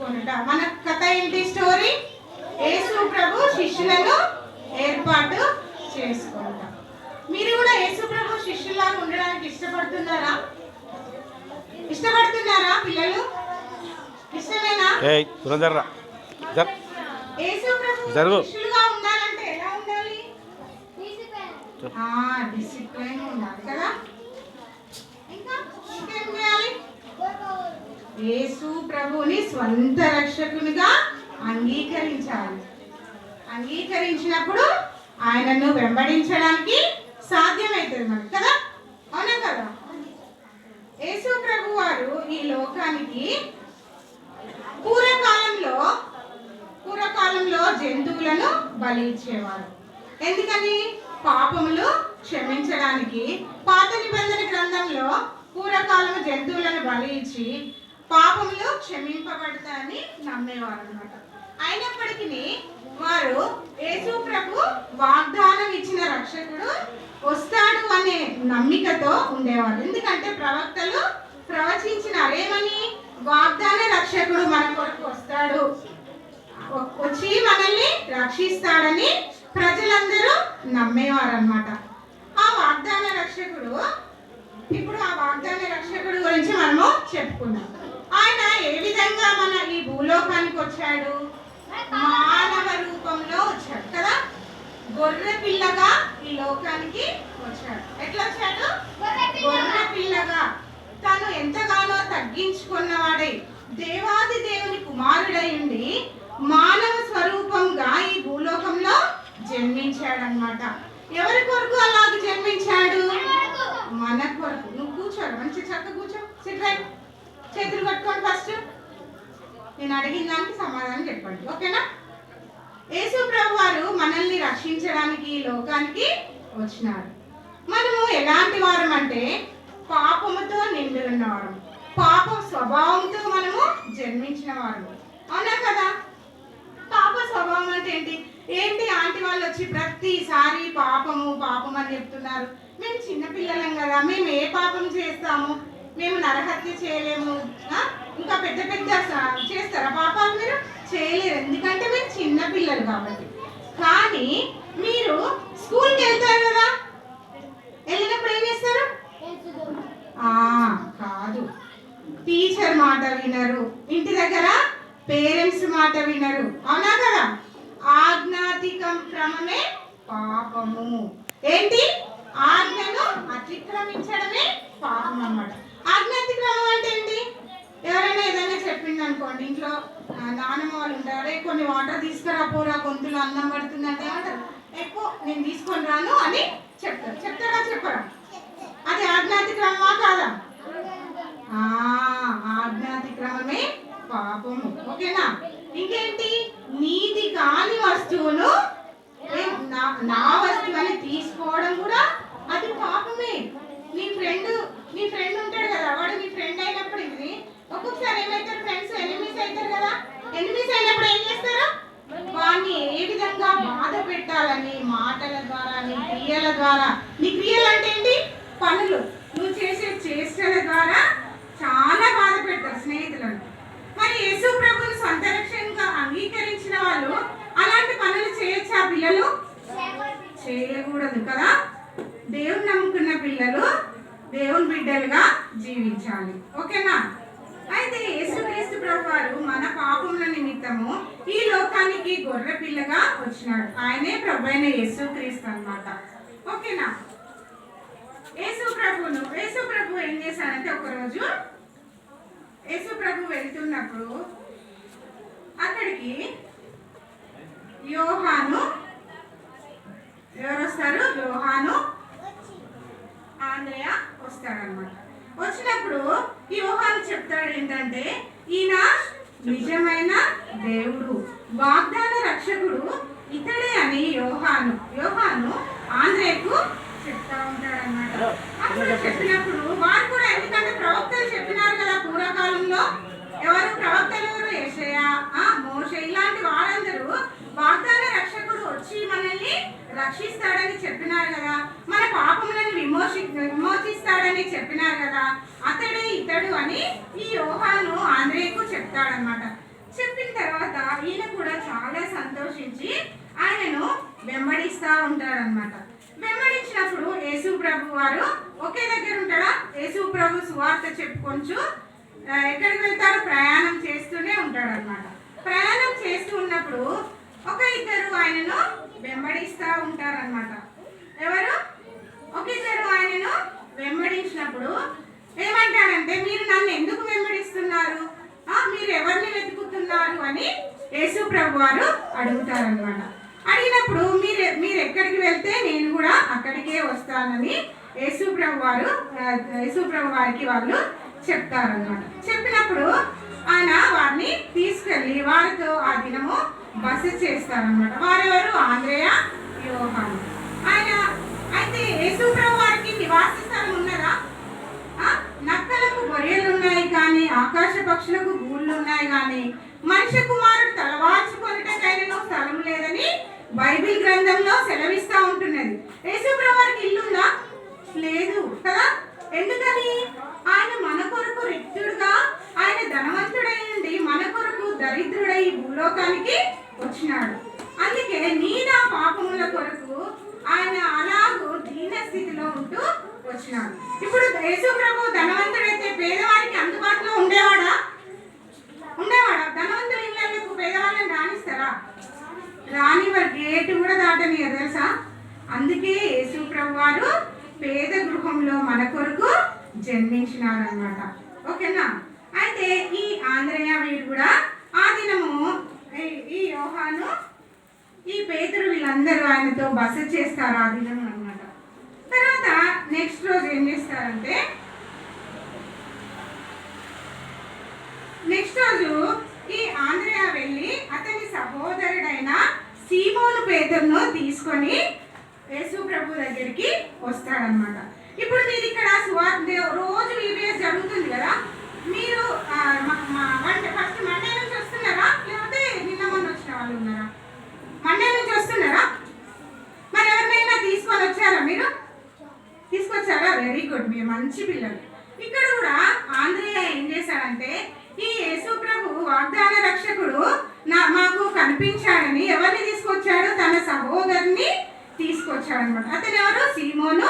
చేసుకొనుట మన కథ ఏంటి? స్టోరీ? యేసు ప్రభు శిష్యులను ఏర్పాటు చేసుకొనుట మీరు కూడా యేసు ప్రభు శిష్యులాగా ఉండడానికి ఇష్టపడుతున్నారా? ఇష్టపడుతున్నారా పిల్లలు? ఇష్టమేనా? యేసు ప్రభు. శిష్యులుగా ఉండాలంటే ఎలా ఉండాలి? ఆ డిసిప్లైన్ ఉండాలి కదా? ఇంకా ఇంకేం చేయాలి? యేసు ప్రభుని స్వంత రక్షకునిగా అంగీకరించాలి. అంగీకరించినప్పుడు ఆయనను వెంబడించడానికి సాధ్యమవుతుంది మనకు కదా? అవునా కదా? యేసు ప్రభు వారు ఈ లోకానికి పూర్వకాలంలో పూర్వకాలంలో జంతువులను బలి ఇచ్చేవారు. ఎందుకని? పాపములు క్షమించడానికి. పాత నిబంధన గ్రంథంలో పూర్వకాలము జంతువులను బలి ఇచ్చి పాపములు క్షమింపబడతాయని నమ్మేవారు అనమాట అయినప్పటికీ వారు యేసు ప్రభు వాగ్దానం ఇచ్చిన రక్షకుడు వస్తాడు అనే నమ్మికతో ఉండేవారు. ఎందుకంటే ప్రవక్తలు ప్రవచించినారు ఏమని వాగ్దాన రక్షకుడు మన కొరకు వస్తాడు. వచ్చి మనల్ని రక్షిస్తాడని ప్రజలందరూ నమ్మేవారు అనమాట ఆ వాగ్దాన రక్షకుడు ఇప్పుడు ఆ వాగ్దాన రక్షకుడు గురించి మనము చెప్పుకుందాం. ఏ విధంగా మన ఈ భూలోకానికి వచ్చాడు? మానవ రూపంలో వచ్చాడు కదా? గొర్రె పిల్లగా ఈ లోకానికి వచ్చాడు. ఎట్లా వచ్చాడు? గొర్రె పిల్లగా. తను ఎంతగానో తగ్గించుకున్నవాడై. దేవాది దేవుని కుమారుడై ఉండి మానవ స్వరూపంగా ఈ భూలోకంలో జన్మించాడనమాట ఎవరి కొరకు అలాగ జన్మించాడు? మన కొరకు. నువ్వు కూర్చోరు మంచి చక్క కూర్చో. సిట్ రైట్ చేతులు కట్టుకోండి ఫస్ట్ నేను అడిగిన దానికి సమాధానం చెప్పండి. ఓకేనా? యేసు ప్రభు వారు మనల్ని రక్షించడానికి లోకానికి వచ్చినారు. మనము ఎలాంటి వారం అంటే పాపముతో నిండి ఉన్నవారం పాప స్వభావంతో మనము జన్మించిన వారు అవునా కదా? పాప స్వభావం అంటే ఏంటి? ఏంటి ఆంటీ వాళ్ళు వచ్చి ప్రతిసారి పాపము పాపం అని చెప్తున్నారు. మేము చిన్నపిల్లలం కదా మేము ఏ పాపం చేస్తాము? మేము నరహత్య చేయలేము. ఇంకా పెద్ద పెద్ద చేస్తారా పాపాలు మీరు? చేయలేరు. ఎందుకంటే మీరు చిన్న పిల్లలు కాబట్టి. కానీ మీరు స్కూల్కి వెళ్తారు కదా? వెళ్ళినప్పుడు ఏం చేస్తారు? ఆ కాదు. టీచర్ మాట వినరు. ఇంటి దగ్గర పేరెంట్స్ మాట వినరు. అవునా కదా? ఆజ్ఞాతికం క్రమమే పాపము. ఏంటి ఆజ్ఞను అతిక్రమించడమే పాపం అన్నమాట ఆజ్ఞాతిక్రమం అంటే ఏంటి ఎవరైనా ఏదైనా చెప్పింది అనుకోండి ఇంట్లో ఆ, వాళ్ళు ఉంటారు "అరే, కొన్ని వాటర్ తీసుకురా పోరా గొంతులు అన్నం పడుతుందంటే ఏమంటారు? ఎక్కువ నేను తీసుకొని రాను అని చెప్తారు. చెప్తారా చెప్పరా? అది ఆజ్ఞాతిక్రమమా కాదా? ఆజ్ఞాతిక్రమమే పాపము. ఓకేనా? ఇంకేంటి? నీది కాని వస్తువును ఏ- నా- నా వస్తువు అని తీసుకోవడం కూడా అది పాపమే. నీ ఫ్రెండ్ నీ ఫ్రెండ్ ఉంటాడు కదా వాడు నీ ఫ్రెండ్ అయినప్పుడు ఇది. ఒక్కొక్కసారి ఏమవుతారు ఫ్రెండ్స్ ఎనిమిస్ అవుతారు కదా. ఎనిమిస్ అయినప్పుడు ఏం చేస్తారు? వాడిని ఏ విధంగా బాధ పెట్టాలని మాటల ద్వారా నీ క్రియల ద్వారా. నీ క్రియలు అంటే ఏంటి? పనులు. నువ్వు చేసే చేష్టల ద్వారా చాలా బాధ పెడతారు స్నేహితులను. మరి యేసు ప్రభుని సొంత రక్షణగా అంగీకరించిన వాళ్ళు అలాంటి పనులు చేయొచ్చా పిల్లలు? చేయకూడదు కదా. దేవుని నమ్ముకున్న పిల్లలు దేవుని బిడ్డలుగా జీవించాలి. ఓకేనా? అయితే యేసుక్రీస్తు ప్రభు వారు మన పాపముల నిమిత్తము ఈ లోకానికి గొర్రె పిల్లగా వచ్చినాడు. ఆయనే ప్రభు అయిన యేసుక్రీస్తు అన్నమాట. ఓకేనా? యేసు ప్రభును యేసు ప్రభు ఏం చేశాడంటే ఒకరోజు యేసు ప్రభు వెళ్తున్నప్పుడు అక్కడికి యోహాను ఎవరు వస్తారు యోహాను ఆంధ్రయ వస్తాడనమాట వచ్చినప్పుడు ఈ యోహాను చెప్తాడు ఏంటంటే ఈయన నిజమైన దేవుడు. వాగ్దాన రక్షకుడు ఇతడే అని యోహాను. యోహాను ఆంధ్రేయకు చెప్తా ఉంటాడన్నమాట. అప్పుడు చెప్పినప్పుడు వారు కూడా ఎందుకంటే ప్రవక్తలు చెప్పినారు కదా పూర్వకాలంలో ఎవరు ప్రవక్తలు ఎవరు? యెషయా, ఆ మోషే. ఇలాంటి వారందరూ వాగ్దాన రక్షకుడు వచ్చి మనల్ని రక్షిస్తాడని చెప్పినారు కదా. మన పాపములను విమోచి విమోచిస్తాడని చెప్పినారు కదా. అతడే ఇతడు అని ఈ యోహాను ఆంధ్రేయకు చెప్తాడనమాట చెప్పిన తర్వాత ఈయన కూడా చాలా సంతోషించి ఆయనను వెంబడిస్తూ ఉంటాడనమాట వెంబడించినప్పుడు యేసు ప్రభు వారు ఒకే దగ్గర ఉంటాడా? యేసు ప్రభు సువార్త చెప్పుకొంచు ఎక్కడికి వెళ్తారు? ప్రయాణం చేస్తూనే ఉంటాడనమాట ప్రయాణం చేస్తూ ఉన్నప్పుడు ఒక ఇద్దరు ఆయనను వెంబడిస్తూ ఉంటారనమాట ఎవరు? ఒక ఇద్దరు ఆయనను వెంబడించినప్పుడు ఏమంటాడంటే మీరు నన్ను ఎందుకు వెంబడిస్తున్నారు? మీరు ఎవరిని వెతుకుతున్నారు? అని యేసు ప్రభు వారు అడుగుతారనమాట అడిగినప్పుడు మీరు మీరు ఎక్కడికి వెళ్తే నేను కూడా అక్కడికే వస్తానని యేసు ప్రభు వారు యేసు ప్రభు వారికి వాళ్ళు చెప్తారనమాట చెప్పినప్పుడు ఆయన వారిని తీసుకెళ్ళి వారితో ఆ దినము బస చేస్తారనమాట వారెవరు? ఆంధ్రేయ యోహాను. ఆయన అయితే యేసు వారికి నివాస స్థలం ఉన్నదా నక్కలకు గొర్రెలు ఉన్నాయి కానీ ఆకాశ పక్షులకు గూళ్ళు ఉన్నాయి కానీ మనిషి కుమారుడు తలవాల్చుకొనుటకైనా స్థలం లేదని బైబిల్ గ్రంథంలో సెలవిస్తా ఉంటున్నది. యేసుప్రభు వారికి ఇల్లుందా? లేదు కదా? ఎందుకని? ఆయన మన కొరకు రిక్తుడుగా ఆయన ధనవంతుడై ఉండి మన కొరకు దరిద్రుడై భూలోకానికి వచ్చినాడు. అందుకే నీ నా పాపముల కొరకు ఆయన అలాగూ దీన స్థితిలో ఉంటూ వచ్చినాడు. ఇప్పుడు యేసు ప్రభు ధనవంతుడైతే పేదవారికి అందుబాటులో ఉండేవాడా ఉండేవాడా ధనవంతుల ఇళ్ళకు పేదవాళ్ళని రాణిస్తారా రానివారు గేటు కూడా దాటనియరు తెలుసా అందుకే యేసు ప్రభు వారు పేద గృహంలో మన కొరకు జన్మించినారు అనమాట ఓకేనా అయితే ఈ ఆంధ్రయ్య వీరు కూడా ఆ దినము ఈ- ఈ యోహాను ఈ పేదరు వీళ్ళందరూ ఆయనతో బస చేస్తారు ఆ దినం అనమాట తర్వాత నెక్స్ట్ రోజు ఏం చేస్తారంటే నెక్స్ట్ రోజు ఈ ఆంధ్రయ వెళ్ళి అతని సహోదరుడైన సీమోను పేదరును తీసుకొని యేసు ప్రభు దగ్గరికి వస్తాడనమాట ఇప్పుడు మీరు ఇక్కడ సువార్త రోజు వీడియోస్ జరుగుతుంది కదా మీరు ఆ, మ- మ- మండే ఫస్ట్ మండే నుంచి వస్తున్నారా లేకపోతే నిన్న మొన్న వచ్చిన వాళ్ళు ఉన్నారా మండే నుంచి వస్తున్నారా మరి ఎవరినైనా తీసుకొని వచ్చారా మీరు తీసుకొచ్చారా వెరీ గుడ్ మీరు మంచి పిల్లలు ఇక్కడ కూడా ఆంధ్రేయ ఏం చేశాడంటే ఈ యేసు ప్రభు వాగ్దాన రక్షకుడు నా మాకు కనిపించాడని ఎవరిని తీసుకొచ్చాడు తన సహోదరుని తీసుకొచ్చాడు అనమాట అతను ఎవరు సీమోను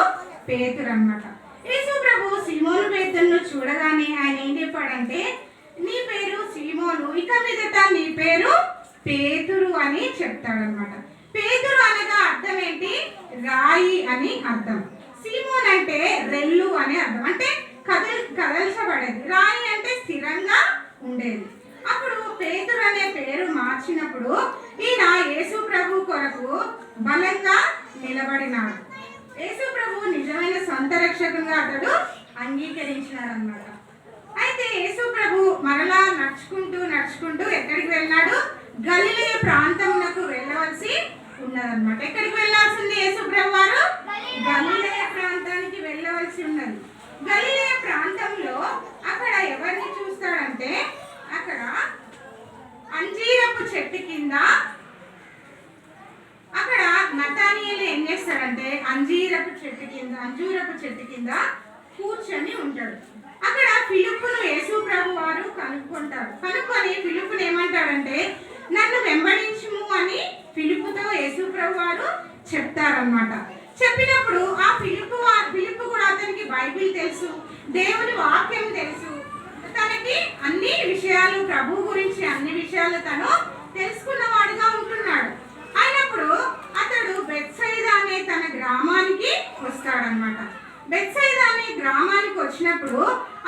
పేతురు అనమాట యేసు ప్రభు సీమోను పేతురును చూడగానే ఆయన ఏం చెప్పాడంటే నీ పేరు సీమోను ఇక మీదట నీ పేరు పేతురు అని చెప్తాడనమాట పేతురు అనగా అర్థం ఏంటి రాయి అని అర్థం సీమోన్ అంటే రెల్లు అని అర్థం. అంటే కదల్ కదల్చబడేది. రాయి అంటే స్థిరంగా ఉండేది. అప్పుడు పేతురు అనే పేరు మార్చినప్పుడు ఈయన యేసు ప్రభు కొరకు బలంగా నిలబడినాడు. యేసు ప్రభు నిజమైన సొంత రక్షకుగా అతడు అంగీకరించినాడనమాట అయితే యేసు ప్రభు మరలా నడుచుకుంటూ నడుచుకుంటూ ఎక్కడికి వెళ్ళినాడు? గలిలే ప్రాంతమునకు వెళ్ళవలసి ఉన్నదన్నమాట. ఎక్కడికి వెళ్ళాల్సింది యేసు ప్రభు వారు? ప్రాంతానికి వెళ్ళవలసి ఉన్నది. గలిలే ప్రాంతంలో అక్కడ ఎవరిని చూస్తాడంటే అక్కడ అంజీరపు చెట్టు కింద అక్కడ నతానీయులు ఏం చేస్తాడంటే అంజీరపు చెట్టు కింద అంజూరపు చెట్టు కింద కూర్చొని ఉంటాడు. అక్కడ పిలుపును యేసు ప్రభు వారు కనుక్కుంటారు. కనుక్కొని ఫిలిప్పును ఏమంటాడంటే నన్ను వెంబడించుము అని పిలుపుతో యేసుప్రభు వారు చెప్తారనమాట చెప్పినప్పుడు ఆ పిలుపు పిలుపు కూడా అతనికి బైబిల్ తెలుసు దేవుని వాక్యం తెలుసు. తనకి అన్ని విషయాలు ప్రభు గురించి అన్ని విషయాలు తను తెలుసుకున్నవాడుగా ఉంటున్నాడు. అయినప్పుడు అతడు బెత్సైద అనే తన గ్రామానికి వస్తాడనమాట బెత్సైద అనే గ్రామానికి వచ్చినప్పుడు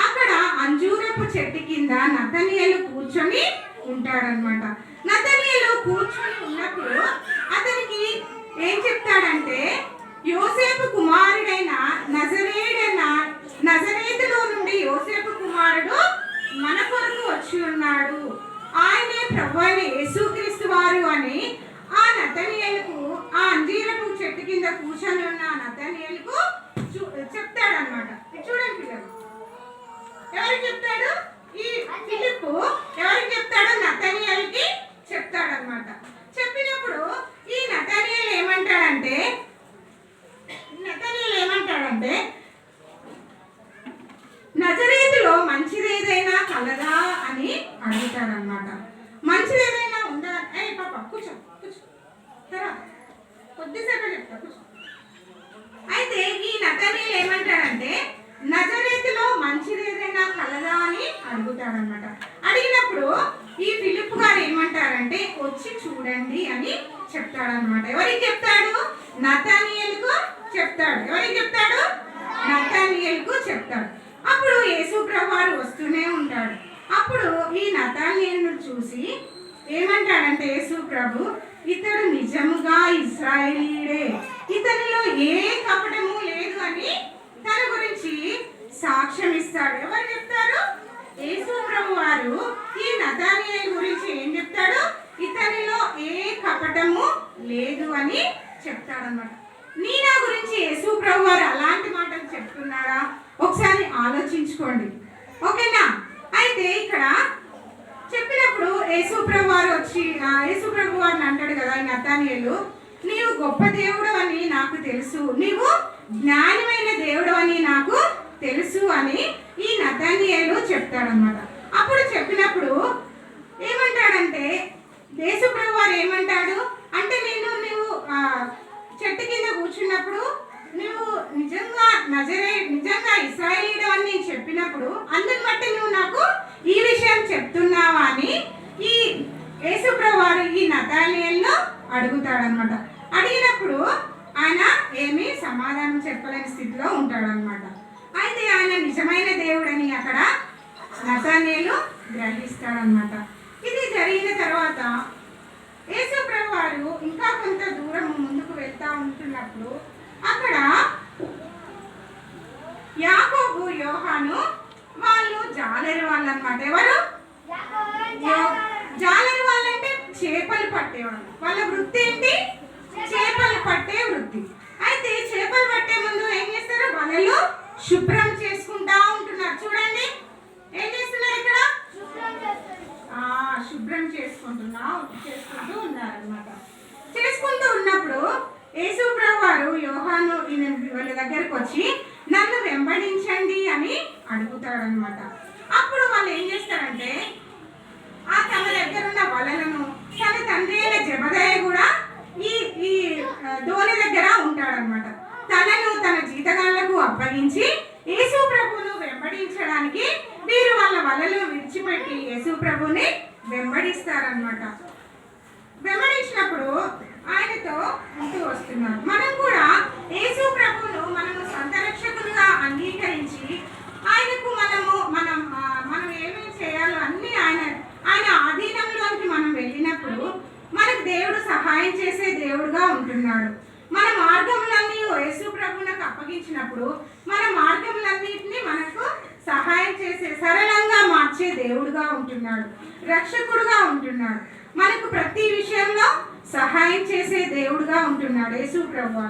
అక్కడ అంజూరపు చెట్టు కింద నతనియలు కూర్చొని ఉంటాడనమాట నతనీయులు కూర్చుని ఉన్నప్పుడు అతనికి ఏం చెప్తాడంటే యోసేపు కుమారుడైన నజరేడైన నజరేతులో నుండి యోసేపు కుమారుడు మన కొరకు వచ్చి ఉన్నాడు ఆయనే ప్రభు అయిన యేసుక్రీస్తు వారు అని ఆ నతనియలకు ఆ అంజీరపు చెట్టు కింద కూర్చొని ఉన్న ఆ నతనియలకు చూ- చెప్తాడన్నమాట ఇది చూడండి పిల్లలు ఎవరికి చెప్తాడు ఈ ఫిలిప్పు ఎవరికి చెప్తాడు నతనియల్కి చెప్తాడన్నమాట చెప్పినప్పుడు ఈ నతనియల్ ఏమంటాడంటే నతనియల్ ఏమంటాడంటే నజరేతులో మంచిదేదైనా కలదా అని అడుగుతాడనమాట ఏ పాప కూర్చో కూర్చో. కొద్దిసేపు చెప్తా కూర్చో. అయితే ఈ నతనీయులు ఏమంటాడంటే నజరేతిలో మంచిది ఏదైనా కలదా అని అడుగుతాడనమాట అడిగినప్పుడు ఈ ఫిలిప్ గారు ఏమంటారంటే వచ్చి చూడండి అని చెప్తాడనమాట ఎవరికి చెప్తాడు? నతానియల్కు చెప్తాడు. ఎవరికి చెప్తాడు? నతానియల్కు చెప్తాడు. అప్పుడు యేసు వారు వస్తూనే ఉంటాడు అప్పుడు ఈ నతానియల్ను చూసి ఏమంటాడంటే యేసు ప్రభు ఇతడు నిజముగా ఇస్రాయేలీడే. ఇతనిలో ఏ కపటము లేదు అని తన గురించి సాక్ష్యం ఇస్తాడు ఎవరు చెప్తారు? యేసు ప్రభు వారు ఈ నతానియల్ గురించి ఏం చెప్తాడు? ఇతనిలో ఏ కపటము లేదు అని చెప్తాడన్నమాట నీ నా గురించి యేసు ప్రభు వారు అలాంటి మాటలు చెప్తున్నారా ఒకసారి ఆలోచించుకోండి ఓకేనా అయితే ఇక్కడ చెప్పినప్పుడు యేసుప్రభు వారు వచ్చి ఆ, యేసుప్రభు వారిని అంటాడు కదా ఈ నతానియలు నీవు గొప్ప దేవుడు అని నాకు తెలుసు నీవు జ్ఞానమైన దేవుడు అని నాకు తెలుసు అని ఈ నతానియలు చెప్తాడనమాట అప్పుడు చెప్పినప్పుడు ఏమంటాడంటే యేసుప్రభు వారు ఏమంటాడు అంటే నేను నువ్వు ఆ, చెట్టు కింద కూర్చున్నప్పుడు నువ్వు నిజంగా నజరే నిజంగా ఇస్రాయేలీడు అని నేను చెప్పినప్పుడు అందుని బట్టి నువ్వు నాకు ఈ విషయం చెప్తున్నావా అని ఈ యేసుప్రవారు ఈ నతాలియల్లో అడుగుతాడనమాట. అడిగినప్పుడు ఆయన ఏమీ సమాధానం చెప్పలేని స్థితిలో ఉంటాడనమాట. అయితే ఆయన నిజమైన దేవుడని అక్కడ నతానియలు గ్రహిస్తాడనమాట. ఇది జరిగిన తర్వాత యేసు వారు ఇంకా కొంత దూరం ముందుకు వెళ్తా ఉంటున్నప్పుడు అక్కడ యాకోబు యోహాను వాళ్ళు జాలరి వాళ్ళు అనమాట ఎవరు? జాలరి వాళ్ళంటే చేపలు పట్టేవాళ్ళు వాళ్ళ. వృత్తి ఏంటి? చేపలు పట్టే వృత్తి. అయితే చేపలు పట్టే ముందు ఏం చేస్తారు? వలలు శుభ్రం చేసుకుంటా ఉంటున్నారు. చూడండి. ఏం చేస్తున్నారు ఇక్కడ? శుభ్రం చేసుకుంటున్నా చేసుకుంటూ ఉన్నారనమాట చేసుకుంటూ ఉన్నప్పుడు యేసుప్రభు వారు యోహాను వాళ్ళ దగ్గరకు వచ్చి నన్ను వెంబడించండి అని అడుగుతాడనమాట అప్పుడు వాళ్ళు ఏం చేస్తారంటే దగ్గర ఉన్న వలలను తన తండ్రి అయిన జబదయ్య కూడా ఈ ఈ ధోని దోణి దగ్గర ఉంటాడనమాట తనను తన జీతగాళ్ళకు అప్పగించి యేసు ప్రభును వెంబడించడానికి వీరు వాళ్ళ వలలు విడిచిపెట్టి యేసు ప్రభుని వెంబడిస్తారనమాట వెంబడించినప్పుడు ఆయనతో ఉంటూ వస్తున్నారు. మనం కూడా యేసు ప్రభును మనము సంతరక్షకులుగా అంగీకరించి ఆయనకు మనము మనం ఆ, మనం ఏమేమి చేయాలో అన్ని ఆయన ఆయన ఆధీనంలోకి మనం వెళ్ళినప్పుడు మనకు దేవుడు సహాయం చేసే దేవుడుగా ఉంటున్నాడు మన మార్గములన్నీ యేసు ప్రభువునకు అప్పగించినప్పుడు మన మార్గములన్నింటినీ మనకు సహాయం చేసే సరళంగా మార్చే దేవుడుగా ఉంటున్నాడు రక్షకుడుగా ఉంటున్నాడు మనకు ప్రతి విషయంలో సహాయం చేసే దేవుడుగా ఉంటున్నాడు యేసు ప్రభు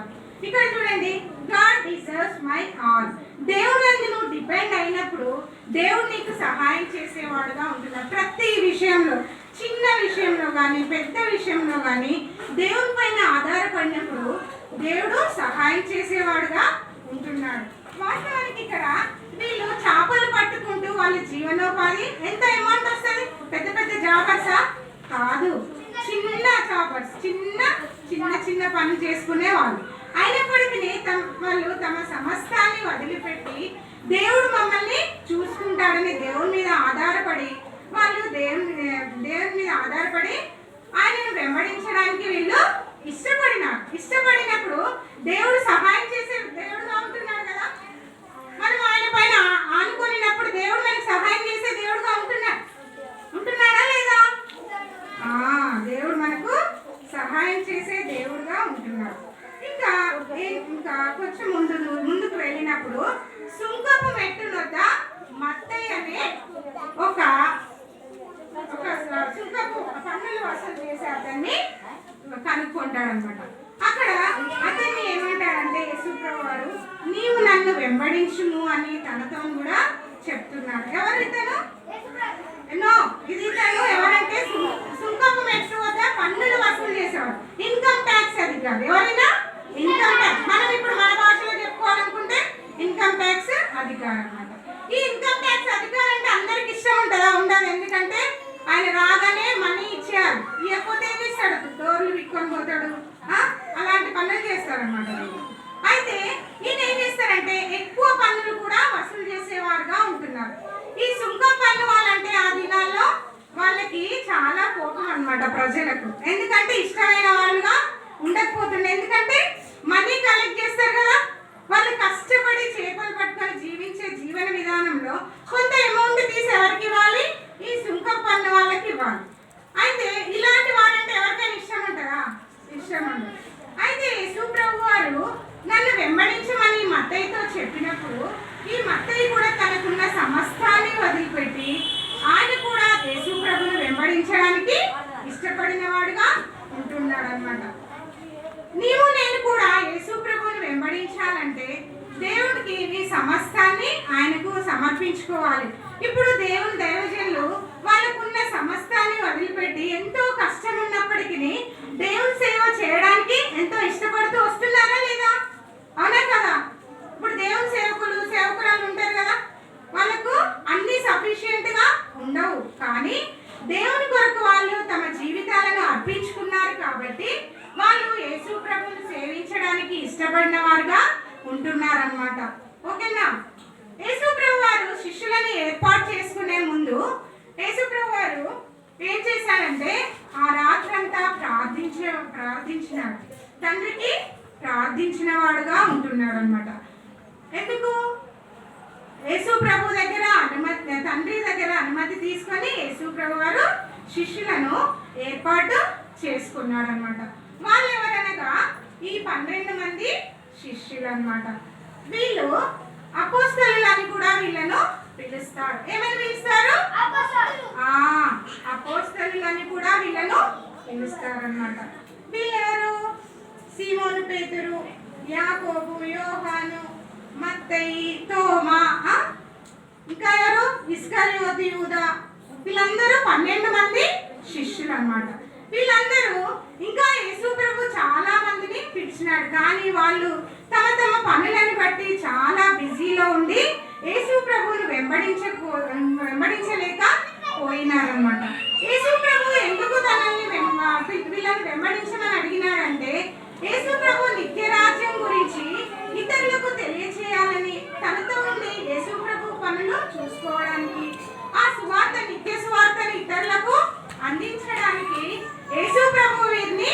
ఇక్కడ చూడండి గాడ్ డిజర్వ్స్ మై ఆల్ దేవుడు అందు నువ్వు డిపెండ్ అయినప్పుడు దేవుడు నీకు సహాయం చేసేవాడుగా ఉంటున్నాడు ప్రతి విషయంలో చిన్న విషయంలో కానీ పెద్ద విషయంలో కానీ దేవుడి పైన ఆధారపడినప్పుడు దేవుడు సహాయం చేసేవాడుగా ఉంటున్నాడు వాస్తవానికి ఇక్కడ వీళ్ళు చేపలు పట్టుకుంటూ వాళ్ళ జీవనోపాధి ఎంత అమౌంట్ వస్తుంది పెద్ద పెద్ద జాబర్సా కాదు చిన్న చాపర్స్ చిన్న చిన్న చిన్న పనులు చేసుకునే వాళ్ళు అయినప్పటికీ తమ వాళ్ళు తమ సమస్తాన్ని వదిలిపెట్టి దేవుడు మమ్మల్ని చూసుకుంటాడని దేవుని మీద ఆధారపడి వాళ్ళు దేవుని దేవుని మీద ఆధారపడి ఆయనను వెంబడించడానికి వీళ్ళు ఇష్టపడినారు ఇష్టపడినప్పుడు దేవుడు సహాయం చేసే దేవుడుగా ఉంటున్నాడు కదా మనం ఆయన పైన ఆనుకున్నప్పుడు దేవుడు మనకి సహాయం చేసే దేవుడుగా ఉంటున్నాడు ఉంటున్నాడా లేదా ఆ దేవుడు మనకు సహాయం చేసే దేవుడుగా ఉంటున్నాడు ఇంకా ఏ- ఇంకా కొంచెం ముందు ముందుకు వెళ్ళినప్పుడు సుంకపు మెట్టు వద్ద మత్తయ్య అనే ఒక ఒక సుంకపు పన్నులు వసూలు చేసే అతన్ని కనుక్కుంటాడనమాట అక్కడ అతన్ని ఏమంటాడంటే యేసుప్రభు వారు నీవు నన్ను వెంబడించుము అని తనతో కూడా చెప్తున్నాడు ఎవరు ఇతను నో ఇది ఇతను ఎవరంటే సుంకపు మెట్టు వద్ద పన్నులు వసూలు చేసేవాడు. ఇన్కమ్ ట్యాక్స్ అది కాదు. ఎవరైనా ఇన్కమ్ ట్యాక్స్ మనం ఇప్పుడు మన భాషలో చెప్పుకోవాలనుకుంటే ఇన్కమ్ ట్యాక్స్ అధికారం అన్నమాట. ఈ ఇన్కమ్ ట్యాక్స్ అధికారం అంటే అందరికి ఇష్టం ఉంటుందా? ఉండదు. ఎందుకంటే ఆయన రాగానే మనీ ఇచ్చేయాలి ఇకపోతే ఏం చేస్తాడు? డోర్లు విక్కొని పోతాడు. అలాంటి పనులు చేస్తారనమాట ఇష్టపడిన వాడుగా ఉంటున్నాడు అనమాట నీవు నేను కూడా యేసు వెంబడించాలంటే దేవుడికి నీ సమస్తాన్ని ఆయనకు సమర్పించుకోవాలి. ఇప్పుడు దేవుని దైవజనులు వాళ్ళకున్న సమస్తాన్ని వదిలిపెట్టి ఎంతో కష్టం ఉన్నప్పటికీ దేవుని సేవ చేయడానికి ఎంతో ఇష్టపడుతూ వస్తున్నారా లేదా? అవునా కదా? ఇప్పుడు దేవుని సేవకులు సేవకురాలు ఉంటారు కదా. వాళ్ళకు అన్ని సఫిషియెంట్గా ఉండవు. కానీ దేవుని కొరకు వాళ్ళు తమ జీవితాలను అర్పించుకున్నారు కాబట్టి వాళ్ళు యేసు ప్రభుని సేవించడానికి ఇష్టపడిన వారుగా ఉంటున్నారన్నమాట. ఓకేనా? యేసు ప్రభు వారు శిష్యులను ఏర్పాటు చేసుకునే ముందు యేసు ప్రభు వారు ఏం చేశారంటే ఆ రాత్రంతా ప్రార్థించ ప్రార్థించినాడు. తండ్రికి ప్రార్థించిన వాడుగా ఉంటున్నాడు అనమాట ఎందుకు? యేసు ప్రభు దగ్గర అనుమతి తండ్రి దగ్గర అనుమతి తీసుకొని యేసు ప్రభు వారు శిష్యులను ఏర్పాటు చేసుకున్నాడు అనమాట వాళ్ళు ఎవరనగా ఈ పన్నెండు మంది శిష్యులు అనమాట వీళ్ళు అపోస్తలు అని కూడా వీళ్ళను పిలుస్తారు. ఏమని పిలుస్తారు? ఆ అపోస్తలు అని కూడా వీళ్ళను పిలుస్తారు అనమాట వీళ్ళెవరు సీమోను పేతురు యాకోబు యోహాను మత్తయి తోమా ఇంకా ఎవరు? ఇస్కరియోతి యూదా. వీళ్ళందరూ పన్నెండు మంది శిష్యులు అనమాట వీళ్ళందరూ ఇంకా యేసు ప్రభు చాలా మందిని పిలిచినాడు. కానీ వాళ్ళు తమ తమ పనులను బట్టి చాలా బిజీలో ఉండి యేసు ప్రభువును వెంబడించకో వెంబడించలేక పోయినారనమాట. యేసు ప్రభు ఎందుకు తనని వీళ్ళని వెంబడించమని అడిగినాడంటే యేసు ప్రభు నిత్యరాజ్యం గురించి ఇతరులకు తెలియచేయాలని తనతో ఉండే యేసుప్రభు పనులు చూసుకోవడానికి ఆ సువార్త నిత్య సువార్తని ఇతరులకు అందించడానికి యేసుప్రభు వీరిని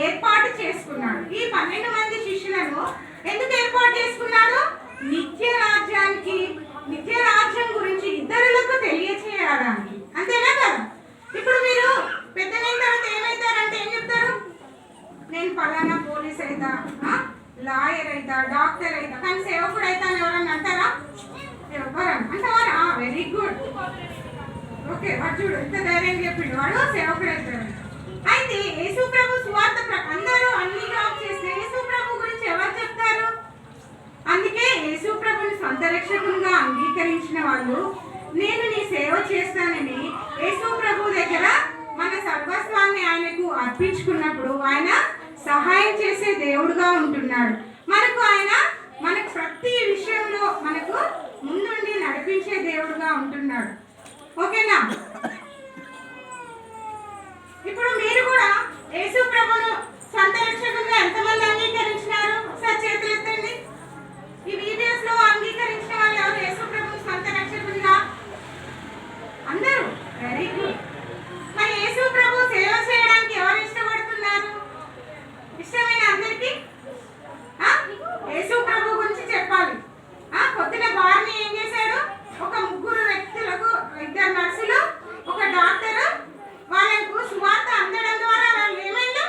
ఏర్పాటు చేసుకున్నాడు. ఈ పన్నెండు మంది శిష్యులను ఎందుకు ఏర్పాటు చేసుకున్నాడు? నిత్య రాజ్యానికి నిత్య రాజ్యం గురించి ఇతరులకు తెలియచేయడానికి అంతేనా కదా ఇప్పుడు మీరు పెద్దగైన తర్వాత ఏమవుతారంటే ఏం చెప్తారు నేను పలానా పోలీస్ అయితా లాయర్ అయితా డాక్టర్ అయితా కానీ సేవకుడు అయితా అని ఎవరన్నా అంటారా ఎవరు అంటారా వెరీ గుడ్ ఓకే వాడు చూడు ఎంత ధైర్యం చెప్పిండు వాడు సేవకుడు అవుతాడు అయితే యేసు ప్రభు సువార్త ప్ర- అందరూ అన్ని జాబ్ చేస్తే యేసు ప్రభు గురించి ఎవరు చెప్తారు అందుకే యేసు ప్రభుని సొంత రక్షకునిగా అంగీకరించిన వాళ్ళు నేను నీ సేవ చేస్తానని యేసు ప్రభు దగ్గర మన సర్వస్వాన్ని ఆయనకు అర్పించుకున్నప్పుడు ఆయన సహాయం చేసే దేవుడుగా ఉంటున్నాడు మనకు ఆయన మనకు ప్రతి విషయంలో మనకు ముందుండి నడిపించే దేవుడుగా ఉంటున్నాడు ఓకేనా ఇప్పుడు మీరు కూడా యేసు ప్రభును సొంత రక్షకునిగా ఎంతమంది అంగీకరించినారు ఒకసారి చేతులు ఎత్తండి ఈ వీడియోస్లో అంగీకరించిన వాళ్ళు ఎవరు యేసు ప్రభుని సొంత రక్షకునిగా అందరూ వెరీ గుడ్ మరి యేసు ప్రభు సేవ చేయడానికి ఎవరు ఇష్టపడుతున్నారు ఇష్టమైన అందరికి యేసు ప్రభు గురించి చెప్పాలి ఆ పొద్దున బార్ని ఏం చేశాడు ఒక ముగ్గురు వ్యక్తులకు ఇద్దరు నర్సులు ఒక డాక్టర్ వాళ్ళకు సువార్త అందడం ద్వారా వాళ్ళు ఏమైందో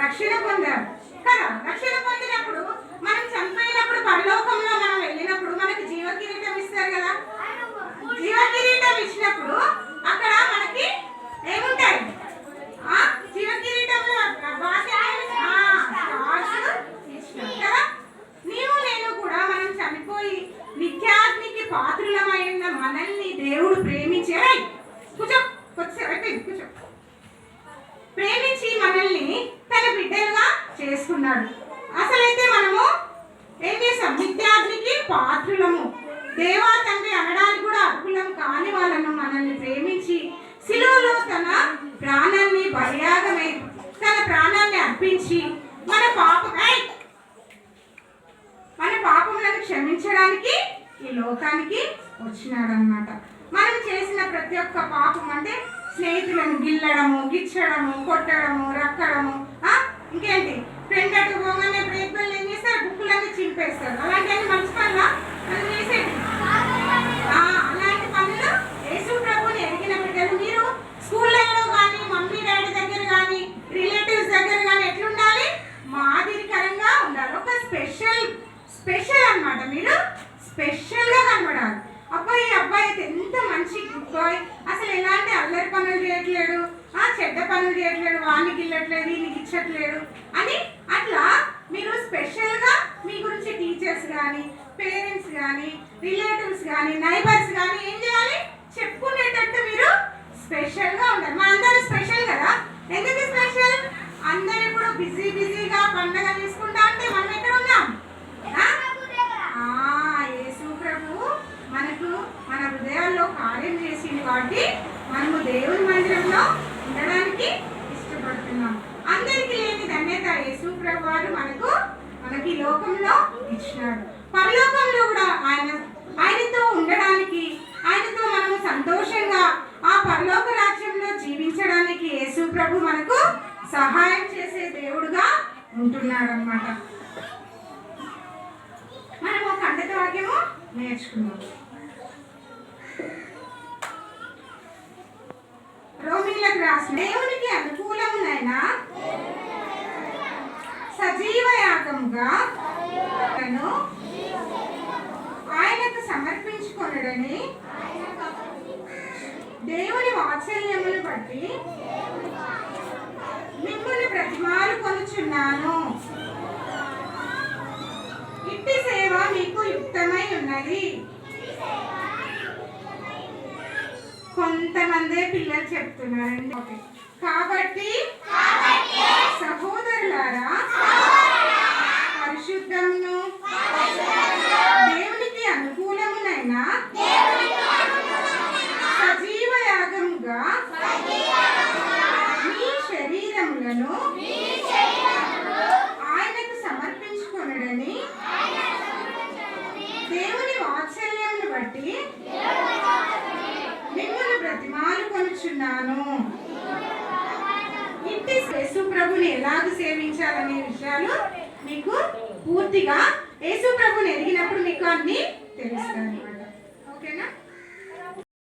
రక్షణ పొందారు కదా రక్షణ పొందినప్పుడు మనం చనిపోయినప్పుడు పరలోకంలో మనం వెళ్ళినప్పుడు మనకి జీవ కిరీటం ఇస్తారు కదా జీవ కిరీటం ఇచ్చినప్పుడు అక్కడ మనకి ఏముంటాయి ఆ జీవ కిరీటంలో బాగా ఆ, stars ఇచ్చినారు కదా నీవు నేను కూడా మనం చనిపోయి నిత్యాగ్నికి పాత్రులమై ఉన్న మనల్ని దేవుడు ప్రేమించే ఏయ్, కూర్చో కొద్దిసేపు అయిపోయింది కూర్చో ప్రేమించి మనల్ని తన బిడ్డలుగా చేసుకున్నాడు అసలైతే మనము ఏం చేసాం నిత్యాగ్నికి పాత్రులము దేవా తండ్రి అనడానికి కూడా అర్హులం కాని వాళ్ళను మనల్ని ప్రేమించి శిలువలో తన ప్రాణాన్ని బలియాగమై తన ప్రాణాన్ని అర్పించి మన పాపం ఏయ్! మన పాపములను క్షమించడానికి ఈ లోకానికి వచ్చినాడనమాట మనం చేసిన ప్రతి ఒక్క పాపం అంటే స్నేహితులను గిల్లడము గిచ్చడము కొట్టడము రక్కడము ఇంకేంటి? ఫ్రెండ్ అటు పోగానే ప్రయత్నాలు ఏం చేస్తారు? బుక్కులన్నీ చింపేస్తారు. అలాంటివన్నీ మంచి పనుల మనం చేసేది? అలాంటి పనులు యేసు ప్రభుని ఎరిగిన బిడ్డలు మీరు స్కూళ్ళలో కానీ మమ్మీ డాడీ దగ్గర కానీ రిలేటివ్స్ దగ్గర కానీ ఎట్లుండాలి? మాదిరికరంగా ఉండాలి. ఒక స్పెషల్ స్పెషల్ అనమాట మీరు స్పెషల్గా కనబడాలి. అబ్బాయి ఈ అబ్బాయి అయితే ఎంత మంచి గుడ్ బాయ్. అసలు ఎలాంటి అల్లరి పనులు చేయట్లేడు. ఆ చెడ్డ పనులు చేయట్లేడు. వానికి ఇల్లట్లేదు ఈయన ఇచ్చట్లేడు అని అట్లా మీరు స్పెషల్గా మీ గురించి టీచర్స్ కానీ పేరెంట్స్ కానీ రిలేటివ్స్ కానీ నైబర్స్ కానీ ఏం చేయాలి? చెప్పుకునేటట్టు మీరు స్పెషల్గా ఉండాలి. మా అందరూ స్పెషల్ కదా? ఎందుకు స్పెషల్? అందరూ ఇప్పుడు బిజీ బిజీగా పండగ తీసుకుంటా అంటే మనం ఎక్కడ ఉన్నాం? ఆ? ఆ, మనకు మన హృదయాల్లో కార్యం చేసింది కాబట్టి మనము దేవుని మందిరంలో ఉండడానికి ఇష్టపడుతున్నాం అందరికీ లేని ధన్యత యేసు వారు మనకు మనకి లోకంలో ఇచ్చినాడు పరలోకంలో కూడా ఆయన ఆయనతో ఉండడానికి ఆయనతో మనము సంతోషంగా ఆ పరలోక రాజ్యంలో జీవించడానికి యేసు మనకు సహాయం చేసే దేవుడుగా ఉంటున్నాడు మొదటి వాక్యము నేర్చుకున్నాం రోమిలకు రాసిన దేవునికి అనుకూలమునైన సజీవ యాగముగా? ఆయనకు సమర్పించుకొనడని? దేవుని వాత్సల్యమును బట్టి మిమ్మల్ని ప్రతిమాలు కొనుచున్నాను. ఇట్టి సేవ మీకు యుక్తమై ఉన్నది. కొంతమందే పిల్లలు చెప్తున్నారండి. కాబట్టి